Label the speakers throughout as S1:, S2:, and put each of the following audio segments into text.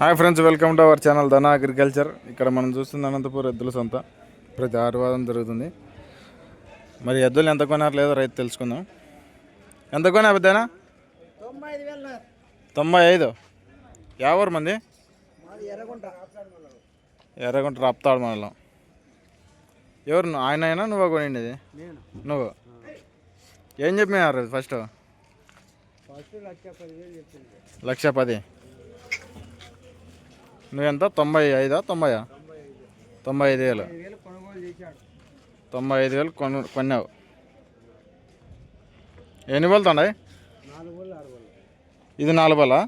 S1: Hi friends welcome to our channel Dhana agriculture. ఇక్కడ మనం చూస్తుంది అనంతపూర్ ఎద్దుల సొంత. ప్రతి ఆదివారం జరుగుతుంది. మరి ఎద్దులు ఎంత కొన్నారు లేదో రైతు తెలుసుకుందాం. ఎంత కొనా పెద్దనా?
S2: తొంభై ఐదు.
S1: యావరు మంది?
S2: ఎర్రగుంట
S1: రప్తాడు మనలో ఎవరు? ఆయన అయినా నువ్వు కొనిండేది? నువ్వు? ఏం చెప్పినారు? ఫస్ట్
S2: లక్ష
S1: పది. నువ్వెంత? తొంభై ఐదా? తొంభైయా? తొంభై ఐదు వేలు. తొంభై ఐదు వేలు కొను కొన్నావు. ఎన్ని బోల్తా ఉన్నాయి
S2: నాలుగు వేలు ఆరు వేలు
S1: ఇది నాలుగు బోలా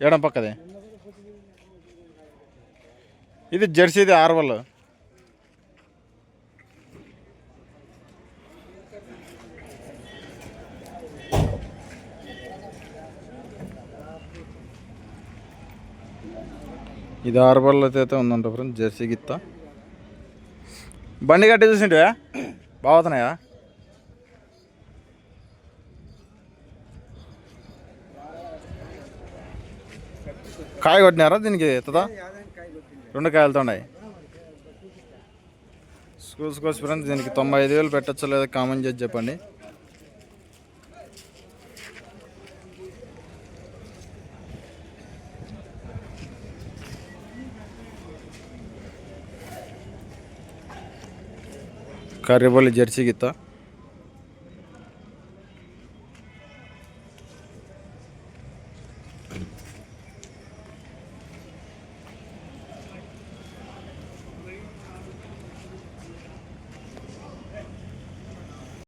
S1: ఎడం పక్కది? ఇది జెర్సీది ఆరు బోల్ ఇది ఆరు బోల్ అయితే ఉందంట ఫ్రెండ్ జెర్సీ గిత్త. బండి కట్టి చూసింటివా? బాగుతున్నాయా కాయ కొట్టినారా దీనికి ఎత్తదా?
S2: కాయ
S1: రెండు కాయలతో ఉన్నాయి. చూసుకోవచ్చు ఫ్రెండ్స్ దీనికి తొంభై ఐదు వేలు పెట్టచ్చు లేదా కామెంట్ చేసి చెప్పండి. కర్రీబల్లి జెర్సీ గిత్త